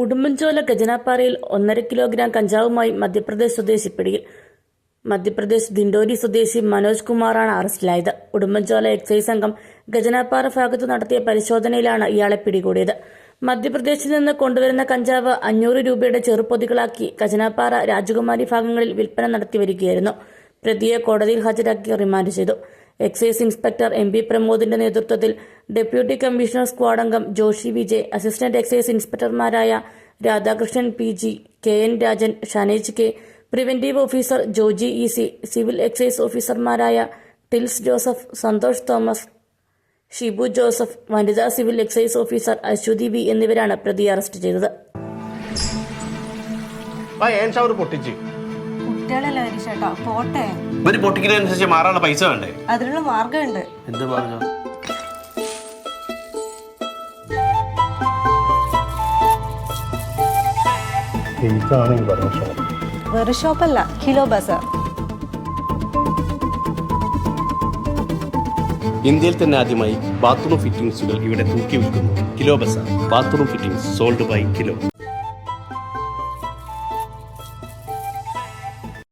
ഉടുമ്പൻചോല ഗജനാപ്പാറയിൽ ഒന്നര കിലോഗ്രാം കഞ്ചാവുമായി മധ്യപ്രദേശ് സ്വദേശി പിടിയിൽ മധ്യപ്രദേശ് ദിൻഡോരി സ്വദേശി മനോജ് കുമാറാണ് അറസ്റ്റിലായത്. ഉടുമ്പൻചോല എക്സൈസ് സംഘം ഗജനാപ്പാറ ഭാഗത്ത് നടത്തിയ പരിശോധനയിലാണ് ഇയാളെ പിടികൂടിയത്. മധ്യപ്രദേശിൽ നിന്ന് കൊണ്ടുവരുന്ന കഞ്ചാവ് അഞ്ഞൂറ് രൂപയുടെ ചെറുപൊതികളാക്കി ഗജനാപ്പാറ രാജകുമാരി ഭാഗങ്ങളിൽ വിൽപ്പന നടത്തി വരികയായിരുന്നു. പ്രതിയെ കോടതിയിൽ ഹാജരാക്കി റിമാൻഡ് ചെയ്തു. എക്സൈസ് ഇൻസ്പെക്ടർ എം പി പ്രമോദിന്റെ നേതൃത്വത്തിൽ ഡെപ്യൂട്ടി കമ്മീഷണർ സ്ക്വാഡ് അംഗം Joshi Vijay assistant excise ഇൻസ്പെക്ടർമാരായ Radhakrishnan P G K N Rajan Shanej K preventive officer Joji E C civil excise ഓഫീസർമാരായ Tils Joseph Santhosh Thomas Shibu Joseph വനിതാ civil excise officer Aswathy V എന്നിവരാണ് പ്രതിയെ arrest ചെയ്തത്. പൊട്ടിച്ച്. കുട്ടികളല്ലേ ചേട്ടാ? പോട്ടെ. ഇവർ പൊട്ടിക്കുന്നതനുസരിച്ച് മാറാനുള്ള പൈസ വേണ്ടേ? അതിനുള്ള മാർഗമുണ്ട് എന്ത് ഷോപ്പ്. വെറു ഷോപ്പല്ല കിലോ ബസാർ. ഇന്ത്യയിൽ തന്നെ ആദ്യമായി ബാത്റൂം ഫിറ്റിംഗ്സുകൾ ഇവിടെ തൂക്കി വിൽക്കുന്നു. Kilo Bazar. Bathroom fittings sold by kilo